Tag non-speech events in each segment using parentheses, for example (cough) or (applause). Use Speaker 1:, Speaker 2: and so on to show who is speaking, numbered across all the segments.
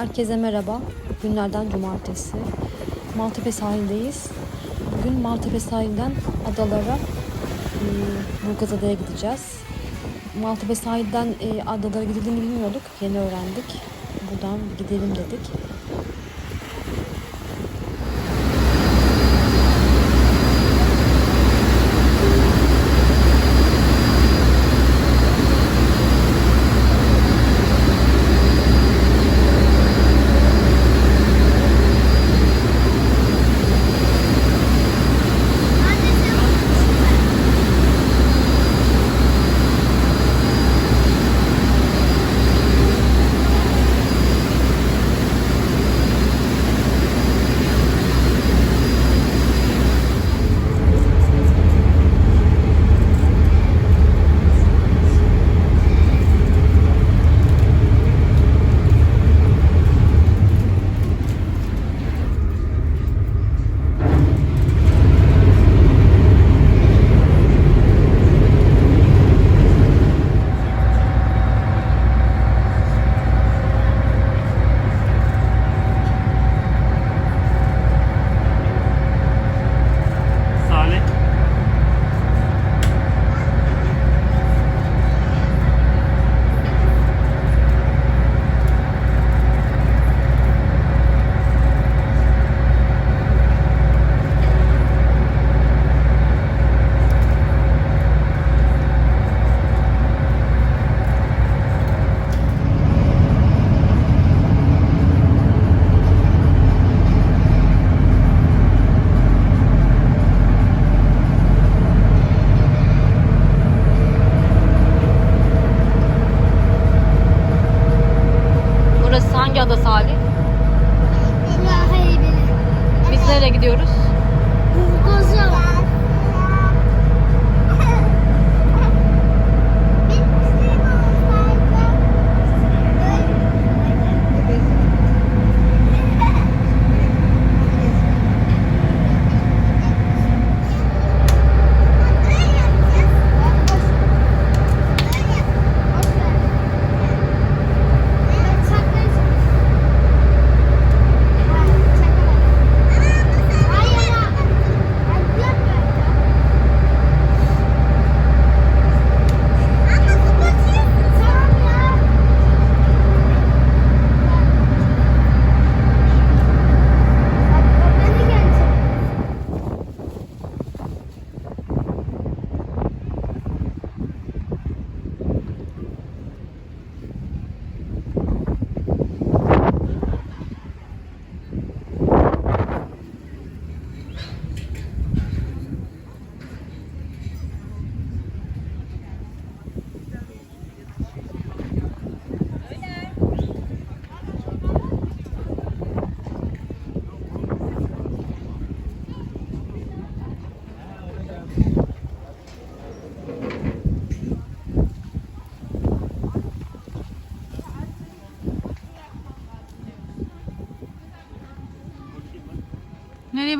Speaker 1: Herkese merhaba. Günlerden cumartesi. Maltepe sahildeyiz. Bugün Maltepe sahilden adalara e, Burgazada'ya gideceğiz. Maltepe sahilden e, adalara gidildiğini bilmiyorduk. Yeni öğrendik. Buradan gidelim dedik.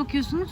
Speaker 1: Bakıyorsunuz?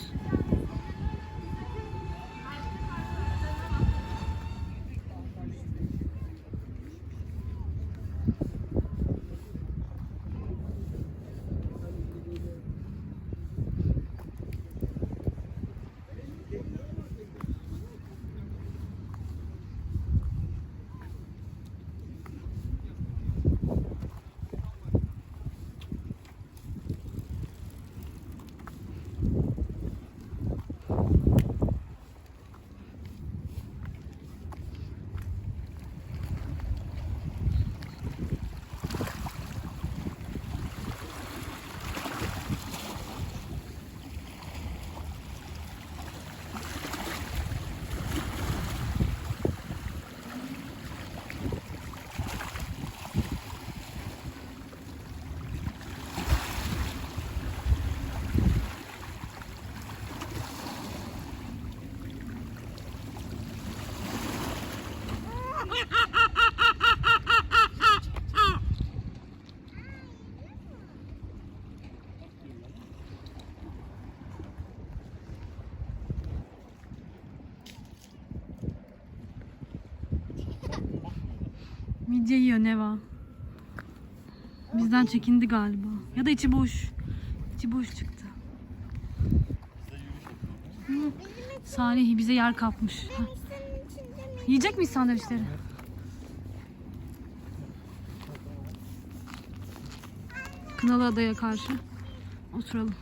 Speaker 1: Midye yiyor Neva. Bizden çekindi galiba. Ya da içi boş. İçi boş çıktı. Hı. Salih bize yer kapmış. Ha. Yiyecek miyiz sandviçleri? Kınalı adaya karşı oturalım.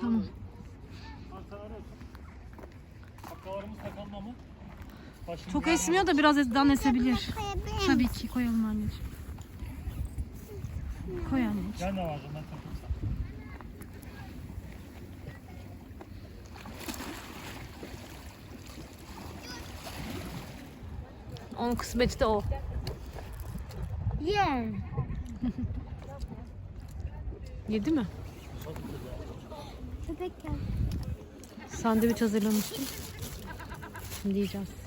Speaker 1: Tamam.
Speaker 2: Şapkalarımız takılma mı? Başımız
Speaker 1: Çok esmiyor da biraz dan esebilir. Tabii ki koyalım anneciğim. Koy anneciğim.
Speaker 2: Ben de vardım ben takayım sana.
Speaker 1: Onun kısmeti de o.
Speaker 3: Yer. (laughs)
Speaker 1: Yedi mi? Sandviç hazırlamıştım. Şimdi yiyeceğiz.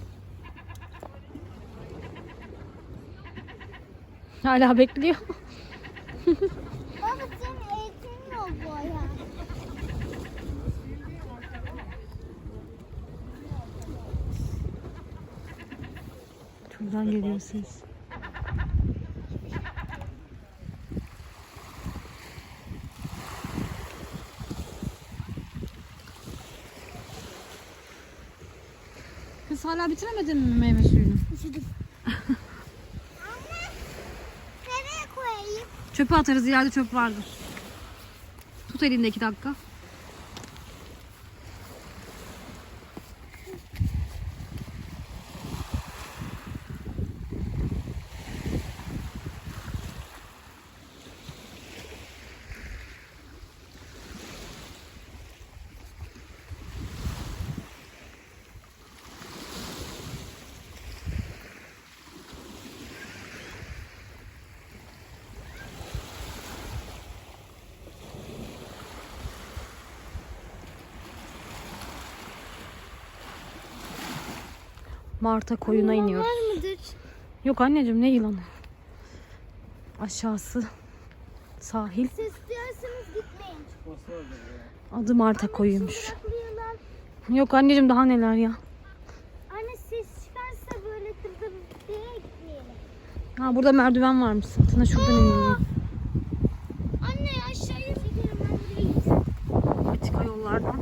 Speaker 1: Hala bekliyor.
Speaker 3: Baba senin eğitimin yok bu ya.
Speaker 1: Şuradan geliyor ses. Kız hala bitiremedin mi meyve suyunu?
Speaker 3: Üşüdüm.
Speaker 1: Çöpe atarız ileride çöp vardır. Tut elinde iki dakika. Marta koyuna iniyoruz.
Speaker 3: Var mıdır?
Speaker 1: Yok anneciğim ne yılanı? Aşağısı sahil.
Speaker 3: Siz istiyorsanız gitmeyin.
Speaker 1: Adı Marta koyuymuş.
Speaker 3: Saklıyorlar.
Speaker 1: Yok anneciğim daha neler ya.
Speaker 3: Anne ses çıkarsa böyle kırdım diye gitmeyelim.
Speaker 1: Ha burada merdiven varmış. Sana şuradan ineyim.
Speaker 3: Anne aşağıya gidelim.
Speaker 1: Patika yollardan.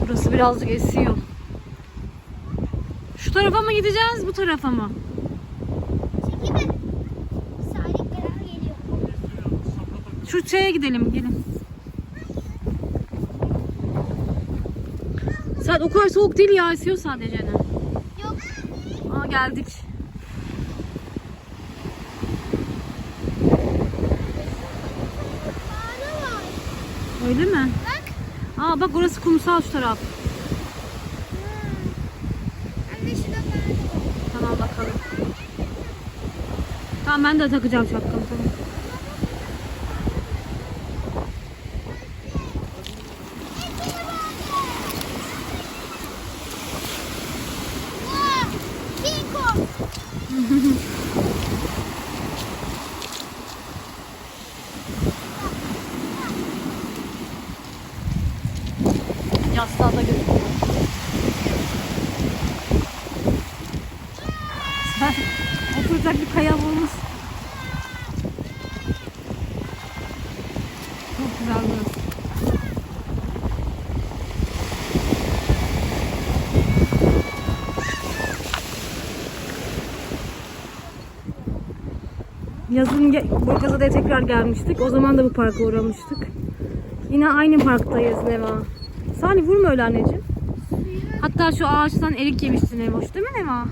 Speaker 1: Burası birazcık esiyor. Şu tarafa mı gideceğiz, bu tarafa mı? Şu şeye gidelim, gelin. Saat o kadar soğuk değil ya, esiyor sadece. ne.
Speaker 3: Yok.
Speaker 1: Aa geldik. Öyle mi?
Speaker 3: Bak.
Speaker 1: Aa bak orası kumsal şu taraf.
Speaker 3: Anne şurada fare var.
Speaker 1: Tamam bakalım. Tamam ben de takacağım şapkamı tamam.
Speaker 3: Vaa! (laughs)
Speaker 1: Yazın Burgazada'ya tekrar gelmiştik. O zaman da bu parka uğramıştık. Yine aynı parktayız Neva. Salih vurma öyle anneciğim. Hatta şu ağaçtan erik yemişti Nevoş değil mi Neva?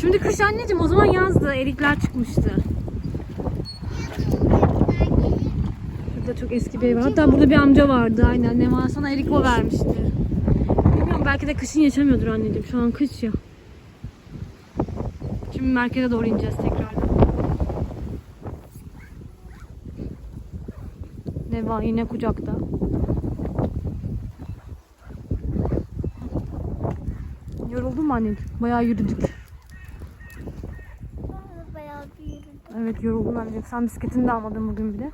Speaker 1: Şimdi kış anneciğim o zaman yazdı. Erikler çıkmıştı. Burada çok eski bir ev var. Hatta burada bir amca vardı aynen. Neva sana erik o vermişti. Bilmiyorum belki de kışın yaşamıyordur anneciğim. Şu an kış ya. Şimdi merkeze doğru ineceğiz tekrar. Deva yine kucakta. Yoruldun mu anneciğim? Bayağı yürüdük. Evet yoruldun anneciğim. Sen bisikletini de almadın bugün bir de.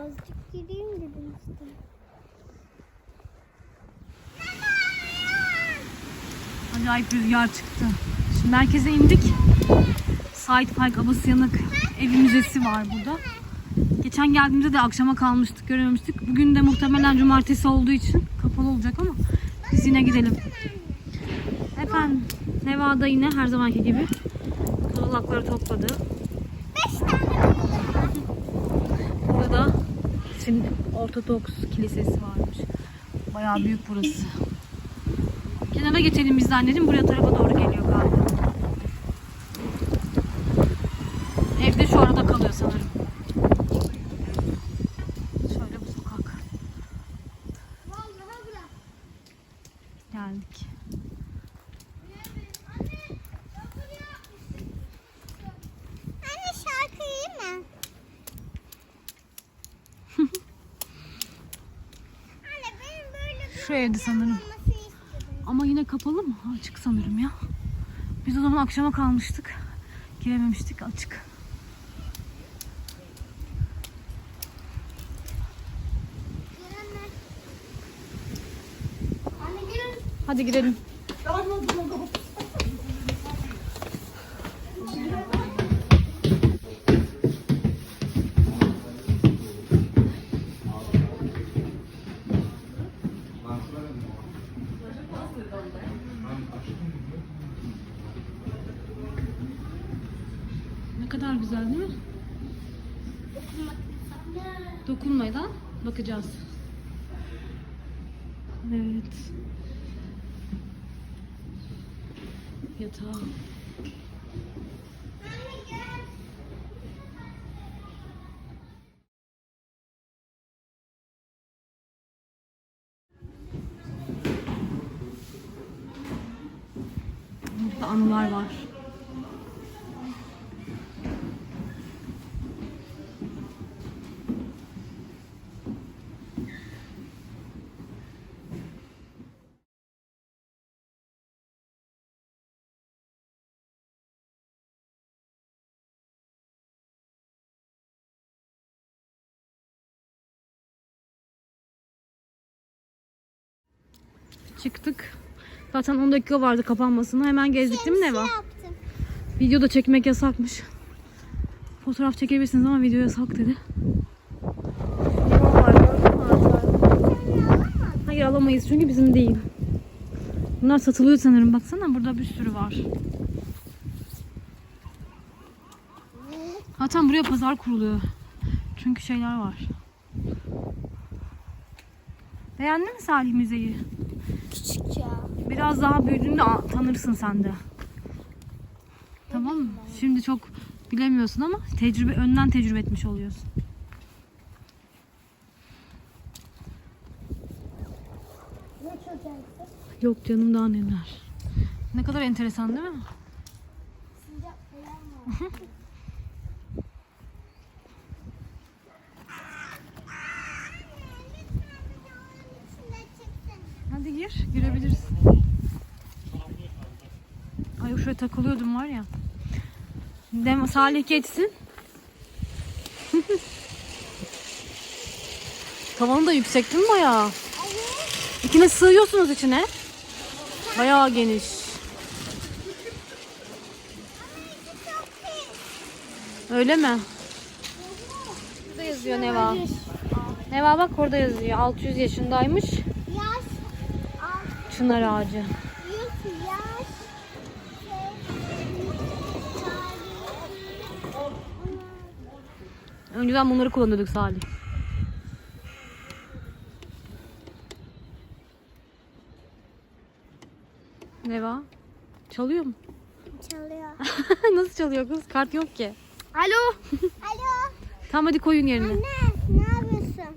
Speaker 3: Azıcık yürüyeyim dedim işte.
Speaker 1: Acayip rüzgar çıktı. Şimdi merkeze indik. Side Park Abasıyanık evi müzesi var burada. Geçen geldiğimizde de akşama kalmıştık, görememiştik. Bugün de muhtemelen cumartesi olduğu için kapalı olacak ama biz yine gidelim. Efendim, Nevada yine her zamanki gibi kızılakları topladı. Burada şimdi Ortodoks Kilisesi varmış. Bayağı büyük burası. Kenara geçelim biz de anneciğim. Buraya tarafa doğru geliyor galiba. Evde şu arada kalıyor sanırım. Şöyle bu sokak. Geldik.
Speaker 3: Anne şarkı iyi mi? Anne benim
Speaker 1: evde sanırım. Ama yine kapalı mı? Açık sanırım ya. Biz o zaman akşama kalmıştık. Girememiştik açık. Hadi girelim. Ne kadar güzel değil mi? Dokunmadan bakacağız. Evet. Yatağı. Burada anılar var. Çıktık. Zaten 10 dakika vardı kapanmasına. Hemen gezdik değil mi Neva?
Speaker 3: Şey yaptım.
Speaker 1: Video da çekmek yasakmış. Fotoğraf çekebilirsiniz ama video yasak dedi. Hayır alamayız çünkü bizim değil. Bunlar satılıyor sanırım. Baksana burada bir sürü var. Zaten buraya pazar kuruluyor. Çünkü şeyler var. Beğendin mi Salih müzeyi?
Speaker 3: Küçük ya.
Speaker 1: Biraz daha büyüdüğünde tanırsın sen de. Tamam mı? Şimdi çok bilemiyorsun ama tecrübe önden tecrübe etmiş oluyorsun. Yok canım daha neler. Ne kadar enteresan değil mi?
Speaker 3: Sıcak falan var. (laughs)
Speaker 1: Hadi gir, girebilirsin. Ay şuraya takılıyordum var ya. Dem Salih geçsin. (laughs) Tavanı da yüksek değil mi bayağı? İkine sığıyorsunuz içine. Bayağı geniş. Öyle mi? Burada yazıyor Neva. Neva bak orada yazıyor. 600 yaşındaymış. Çınar ağacı. Önceden bunları kullanıyorduk Salih. Neva? Çalıyor mu?
Speaker 3: Çalıyor. (laughs)
Speaker 1: Nasıl çalıyor kız? Kart yok ki.
Speaker 3: Alo. (laughs) Alo.
Speaker 1: Tamam hadi koyun yerine.
Speaker 3: Anne ne yapıyorsun? (laughs)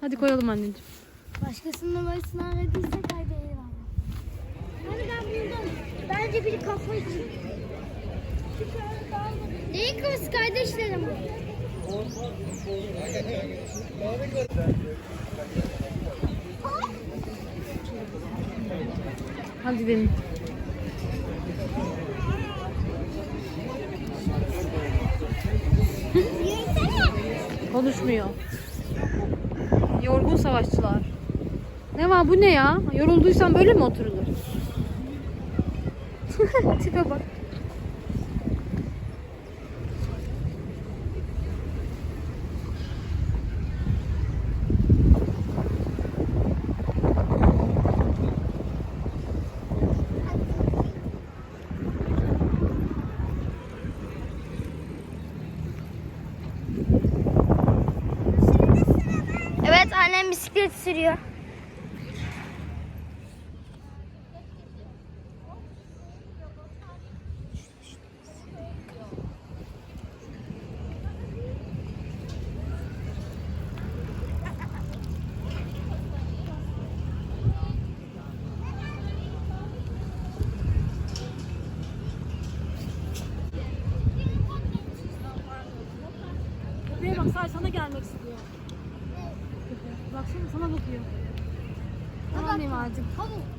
Speaker 1: Hadi koyalım anneciğim.
Speaker 3: Başkasının numarasını aradıysak hadi eyvallah. Hani ben buldum. Bence biri kafa için. Neyin kafası kardeşlerim?
Speaker 1: Hadi benim.
Speaker 3: Yürüsene.
Speaker 1: Konuşmuyor. Ne var bu ne ya? Yorulduysan böyle mi oturulur? (laughs) Tipe bak.
Speaker 3: Evet annem bisiklet sürüyor.
Speaker 1: Köpeğe bak sadece sana gelmek istiyor. Baksana sana bakıyor. Tamam Neva'cığım.
Speaker 3: Hadi.